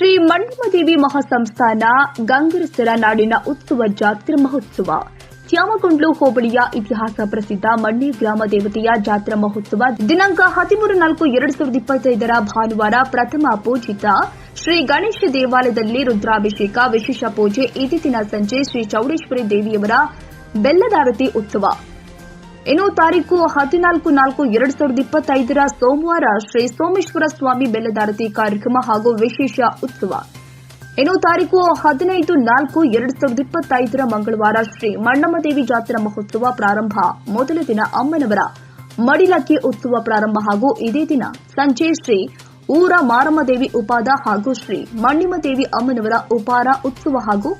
ಶ್ರೀ ಮಣ್ಣಮದೇವಿ ಮಹಾಸಂಸ್ಥಾನ ಗಂಗರಸರ ನಾಡಿನ ಉತ್ಸವ ಜಾತ್ರೆ ಮಹೋತ್ಸವ. ತ್ಯಾಮಗೊಂಡ್ಲು ಹೋಬಳಿಯ ಇತಿಹಾಸ ಪ್ರಸಿದ್ಧ ಮಣ್ಣಿ ಗ್ರಾಮ ದೇವತೆಯ ಜಾತ್ರಾ ಮಹೋತ್ಸವ. ದಿನಾಂಕ ಹದಿಮೂರು ನಾಲ್ಕು ಎರಡು ಸಾವಿರದ ಇಪ್ಪತ್ತೈದರ ಭಾನುವಾರ ಪ್ರಥಮ ಪೂಜಿತ ಶ್ರೀ ಗಣೇಶ ದೇವಾಲಯದಲ್ಲಿ ರುದ್ರಾಭಿಷೇಕ, ವಿಶೇಷ ಪೂಜೆ, ಇದೇ ದಿನ ಸಂಜೆ ಶ್ರೀ ಚೌಡೇಶ್ವರಿ ದೇವಿಯವರ ಬೆಲ್ಲದಾರತಿ ಉತ್ಸವ. ಇನ್ನು ತಾರೀಕು ಹದಿನಾಲ್ಕು ನಾಲ್ಕು ಎರಡ್ ಸಾವಿರದ ಇಪ್ಪತ್ತೈದರ ಸೋಮವಾರ ಶ್ರೀ ಸೋಮೇಶ್ವರ ಸ್ವಾಮಿ ಬೆಲ್ಲದಾರತಿ ಕಾರ್ಯಕ್ರಮ ಹಾಗೂ ವಿಶೇಷ ಉತ್ಸವ. ಇನ್ನು ತಾರೀಕು ಹದಿನೈದು ನಾಲ್ಕು ಎರಡ್ ಸಾವಿರದ ಇಪ್ಪತ್ತೈದರ ಮಂಗಳವಾರ ಶ್ರೀ ಮಣ್ಣಮ್ಮದೇವಿ ಜಾತ್ರಾ ಮಹೋತ್ಸವ ಪ್ರಾರಂಭ. ಮೊದಲ ದಿನ ಅಮ್ಮನವರ ಮಡಿಲಕ್ಕಿ ಉತ್ಸವ ಪ್ರಾರಂಭ ಹಾಗೂ ಇದೇ ದಿನ ಸಂಜೆ ಶ್ರೀ ಊರ ಮಾರಮ್ಮದೇವಿ ಉಪಾದ ಹಾಗೂ ಶ್ರೀ ಮಣ್ಣಿಮದೇವಿ ಅಮ್ಮನವರ ಉಪಾರ ಉತ್ಸವ ಹಾಗೂ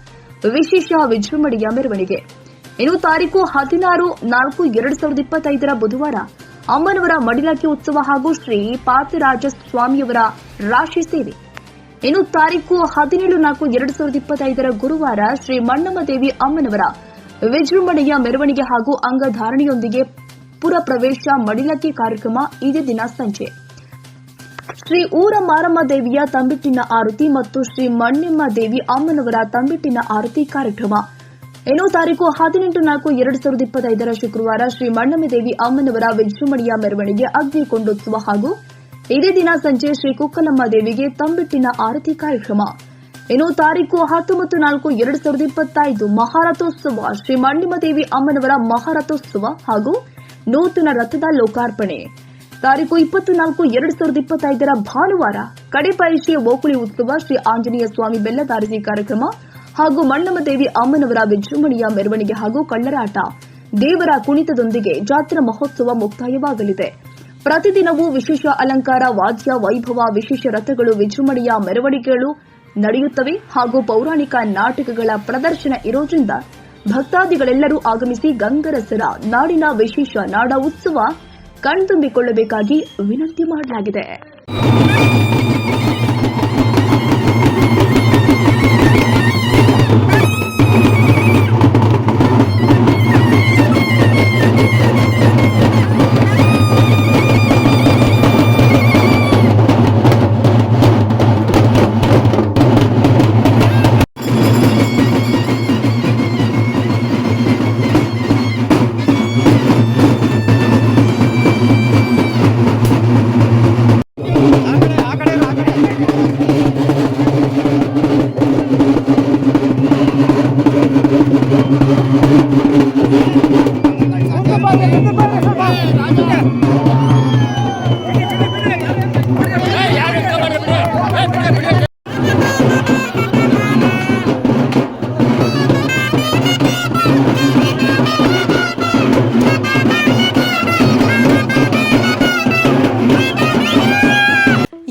ವಿಶೇಷ ವಿಜೃಂಭಣೆಯ ಮೆರವಣಿಗೆ. ಇನ್ನು ತಾರೀಕು ಹದಿನಾರು, ನಾಲ್ಕು, ಎರಡು ಸಾವಿರದ ಇಪ್ಪತ್ತೈದರ ಬುಧವಾರ ಅಮ್ಮನವರ ಮಡಿಲಕ್ಕಿ ಉತ್ಸವ ಹಾಗೂ ಶ್ರೀ ಪಾತಿರಾಜ ಸ್ವಾಮಿಯವರ ರಾಶಿ ಸೇವೆ. ಇನ್ನು ತಾರೀಕು ಹದಿನೇಳು, ನಾಲ್ಕು, ಎರಡು ಸಾವಿರದ ಇಪ್ಪತ್ತೈದರ ಗುರುವಾರ ಶ್ರೀ ಮಣ್ಣಮ್ಮ ದೇವಿ ಅಮ್ಮನವರ ವಿಜೃಂಭಣೆಯ ಮೆರವಣಿಗೆ ಹಾಗೂ ಅಂಗಧಾರಣೆಯೊಂದಿಗೆ ಪುರ ಪ್ರವೇಶ ಮಡಿಲಕ್ಕಿ ಕಾರ್ಯಕ್ರಮ ಇದೇ ದಿನ ಸಂಜೆ. ಶ್ರೀ ಊರ ಮಾರಮ್ಮ ದೇವಿಯ ತಂಬಿಟ್ಟಿನ ಆರತಿ ಮತ್ತು ಶ್ರೀ ಮಣ್ಣಮ್ಮ ದೇವಿ ಅಮ್ಮನವರ ತಂಬಿಟ್ಟಿನ ಆರತಿ ಕಾರ್ಯಕ್ರಮ ಇನ್ನು ತಾರೀಕು ಹದಿನೆಂಟು ನಾಲ್ಕು ಎರಡು ಸಾವಿರದ ಇಪ್ಪತ್ತೈದರ ಶುಕ್ರವಾರ ಶ್ರೀ ಮಣ್ಣಮ್ಮ ದೇವಿ ಅಮ್ಮನವರ ವಿಜೃಂಭಣೆಯ ಮೆರವಣಿಗೆ ಅಗ್ನಿ ಕೊಂಡೋತ್ಸವ ಹಾಗೂ ಇದೇ ದಿನ ಸಂಜೆ ಶ್ರೀ ಕುಕ್ಕಲಮ್ಮ ದೇವಿಗೆ ತಂಬಿಟ್ಟಿನ ಆರತಿ ಕಾರ್ಯಕ್ರಮ. ಇನ್ನು ತಾರೀಕು ಹತ್ತೊಂಬತ್ತು ನಾಲ್ಕು ಎರಡು ಸಾವಿರದ ಇಪ್ಪತ್ತೈದು ಮಹಾರಥೋತ್ಸವ ಶ್ರೀ ಮಣ್ಣಿಮ ದೇವಿ ಅಮ್ಮನವರ ಮಹಾರಥೋತ್ಸವ ಹಾಗೂ ನೂತನ ರಥದ ಲೋಕಾರ್ಪಣೆ. ತಾರೀಕು ಇಪ್ಪತ್ತು ನಾಲ್ಕು ಎರಡು ಸಾವಿರದ ಇಪ್ಪತ್ತೈದರ ಭಾನುವಾರ ಕಡೆಪರೀಕ್ಷೆಯ ಓಕುಳಿ ಉತ್ಸವ ಶ್ರೀ ಆಂಜನೇಯ ಸ್ವಾಮಿ ಬೆಲ್ಲದಾರಸಿ ಕಾರ್ಯಕ್ರಮ ಹಾಗೂ ಮಣ್ಣಮ್ಮದೇವಿ ಅಮ್ಮನವರ ವಿಜೃಂಭಣೆಯ ಮೆರವಣಿಗೆ ಹಾಗೂ ಕಳ್ಳರಾಟ. ದೇವರ ಕುಣಿತದೊಂದಿಗೆ ಜಾತ್ರಾ ಮಹೋತ್ಸವ ಮುಕ್ತಾಯವಾಗಲಿದೆ. ಪ್ರತಿದಿನವೂ ವಿಶೇಷ ಅಲಂಕಾರ, ವಾದ್ಯ, ವೈಭವ, ವಿಶೇಷ ರಥಗಳು, ವಿಜೃಂಭಣೆಯ ಮೆರವಣಿಗೆಗಳು ನಡೆಯುತ್ತವೆ ಹಾಗೂ ಪೌರಾಣಿಕ ನಾಟಕಗಳ ಪ್ರದರ್ಶನ ಇರೋದ್ರಿಂದ ಭಕ್ತಾದಿಗಳೆಲ್ಲರೂ ಆಗಮಿಸಿ ಗಂಗರಸರ ನಾಡಿನ ವಿಶೇಷ ನಾಡ ಉತ್ಸವ ಕಣ್ತುಂಬಿಕೊಳ್ಳಬೇಕಾಗಿ ವಿನಂತಿ ಮಾಡಲಾಗಿದೆ.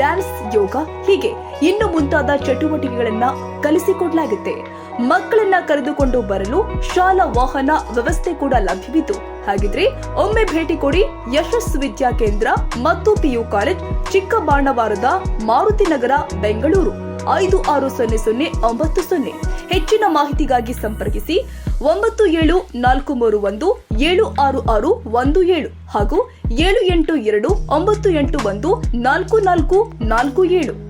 ಡ್ಯಾನ್ಸ್ ಯೋಗ ಹೀಗೆ ಇನ್ನು ಮುಂತಾದ ಚಟುವಟಿಕೆಗಳನ್ನ ಕಲಿಸಿಕೊಡಲಾಗುತ್ತೆ. ಮಕ್ಕಳನ್ನ ಕರೆದುಕೊಂಡು ಬರಲು ಶಾಲಾ ವಾಹನ ವ್ಯವಸ್ಥೆ ಕೂಡ ಲಭ್ಯವಿದ್ದು ಹಾಗಿದ್ರೆ ಒಮ್ಮೆ ಭೇಟಿ ಕೊಡಿ ಯಶಸ್ ವಿದ್ಯಾ ಕೇಂದ್ರ ಮತ್ತು ಪಿಯು ಕಾಲೇಜ್, ಚಿಕ್ಕಬಾಣವಾರದ ಮಾರುತಿ ನಗರ, ಬೆಂಗಳೂರು. ಐದು ಆರು ಸೊನ್ನೆ ಸೊನ್ನೆ ಒಂಬತ್ತು ಸೊನ್ನೆ. ಹೆಚ್ಚಿನ ಮಾಹಿತಿಗಾಗಿ ಸಂಪರ್ಕಿಸಿ ಒಂಬತ್ತು ಏಳು ನಾಲ್ಕು ಮೂರು ಒಂದು, ಏಳು ಆರು ಆರು ಒಂದು ಏಳು ಹಾಗೂ ಏಳು ಎಂಟು ಎರಡು, ಒಂಬತ್ತು ಎಂಟು ಒಂದು, ನಾಲ್ಕು ನಾಲ್ಕು ನಾಲ್ಕು ಏಳು.